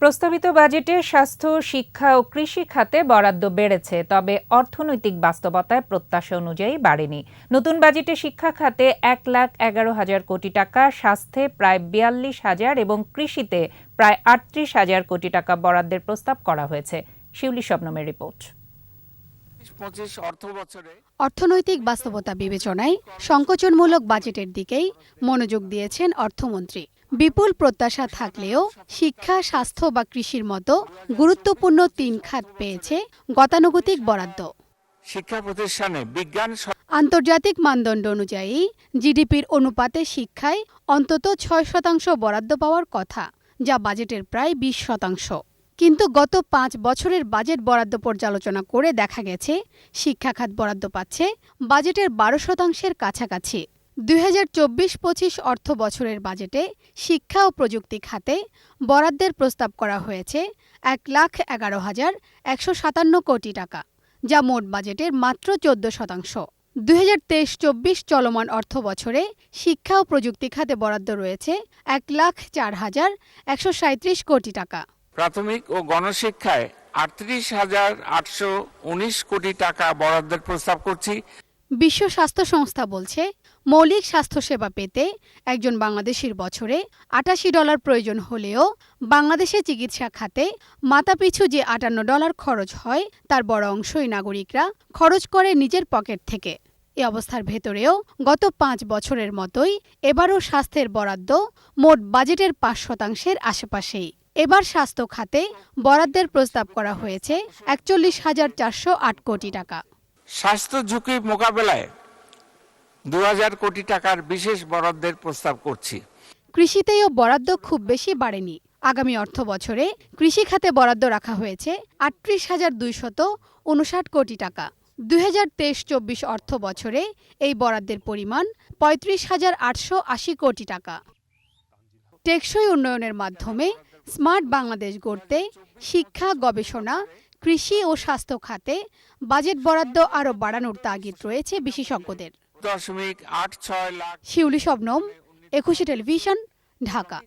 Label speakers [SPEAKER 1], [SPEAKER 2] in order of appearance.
[SPEAKER 1] প্রস্তাবিত বাজেটে স্বাস্থ্য শিক্ষা ও কৃষি খাতে বরাদ্দ বেড়েছে তবে অর্থনৈতিক বাস্তবতায় প্রত্যাশা অনুযায়ী বাড়েনি। নতুন বাজেটে শিক্ষা খাতে এক লাখ এগারো হাজার কোটি টাকা স্বাস্থ্যে প্রায় বিয়াল্লিশ হাজার এবং কৃষিতে প্রায় আটত্রিশ হাজার কোটি টাকা বরাদ্দের প্রস্তাব করা হয়েছে। শিউলি শবনমের রিপোর্ট।
[SPEAKER 2] পঁচিশ অর্থ বছরে
[SPEAKER 3] অর্থনৈতিক বাস্তবতা বিবেচনায় সংকোচনমূলক বাজেটের দিকেই মনোযোগ দিয়েছেন অর্থমন্ত্রী। বিপুল প্রত্যাশা থাকলেও শিক্ষা স্বাস্থ্য বা কৃষির মতো গুরুত্বপূর্ণ তিন খাত পেয়েছে গতানুগতিক বরাদ্দ।
[SPEAKER 2] শিক্ষা প্রতিষ্ঠানে বিজ্ঞান
[SPEAKER 3] আন্তর্জাতিক মানদণ্ড অনুযায়ী জিডিপির অনুপাতে শিক্ষায় অন্তত ছয় শতাংশ বরাদ্দ পাওয়ার কথা যা বাজেটের প্রায় বিশ শতাংশ। কিন্তু গত পাঁচ বছরের বাজেট বরাদ্দ পর্যালোচনা করে দেখা গেছে শিক্ষা খাত বরাদ্দ পাচ্ছে বাজেটের বারো শতাংশের কাছাকাছি। দুই হাজার চব্বিশ পঁচিশ অর্থ বছরের বাজেটে শিক্ষা ও প্রযুক্তি খাতে বরাদ্দের প্রস্তাব করা হয়েছে এক লাখ এগারো হাজার একশো সাতান্ন কোটি টাকা, যা মোট বাজেটের মাত্র চোদ্দ শতাংশ। দুই হাজার তেইশ চব্বিশ চলমান অর্থ বছরে শিক্ষা ও প্রযুক্তি খাতে বরাদ্দ রয়েছে এক লাখ চার হাজার একশো সাঁত্রিশ কোটি টাকা।
[SPEAKER 2] প্রাথমিক ও গণশিক্ষায় আটত্রিশ হাজার আটশো উনিশ কোটি টাকা বরাদ্দের প্রস্তাব করছি।
[SPEAKER 3] বিশ্ব স্বাস্থ্য সংস্থা বলছে, মৌলিক স্বাস্থ্যসেবা পেতে একজন বাংলাদেশির বছরে আটাশি ডলার প্রয়োজন হলেও বাংলাদেশে চিকিৎসা খাতে মাথাপিছু যে আটান্ন ডলার খরচ হয়, তার বড় অংশই নাগরিকরা খরচ করে নিজের পকেট থেকে। এ অবস্থার ভেতরেও গত পাঁচ বছরের মতোই এবারও স্বাস্থ্যের বরাদ্দ মোট বাজেটের পাঁচ শতাংশের আশেপাশেই। এবার স্বাস্থ্য খাতে বরাদ্দের প্রস্তাব করা হয়েছে একচল্লিশ হাজার চারশো আট কোটি টাকা।
[SPEAKER 2] স্বাস্থ্য ঝুঁকি মোকাবেলায় দু হাজার কোটি টাকার বিশেষ বরাদ্দের প্রস্তাব করছি।
[SPEAKER 3] কৃষিতেও বরাদ্দ খুব বেশি বাড়েনি। আগামী অর্থ বছরে কৃষি খাতে বরাদ্দ রাখা হয়েছে আটত্রিশ হাজার দুইশত উনষাট কোটি টাকা। দুই হাজার তেইশ চব্বিশ অর্থ বছরে এই বরাদ্দের পরিমাণ পঁয়ত্রিশ হাজার আটশো আশি কোটি টাকা। টেকসই উন্নয়নের মাধ্যমে স্মার্ট বাংলাদেশ গড়তে শিক্ষা, গবেষণা কৃষি ও স্বাস্থ্য খাতে বাজেট বরাদ্দ আরও বাড়ানোর তাগিদ রয়েছে বিশেষজ্ঞদের।
[SPEAKER 2] দশমিক আট ছয় লাখ
[SPEAKER 3] শিউলি শবনম একুশে টেলিভিশন ঢাকা।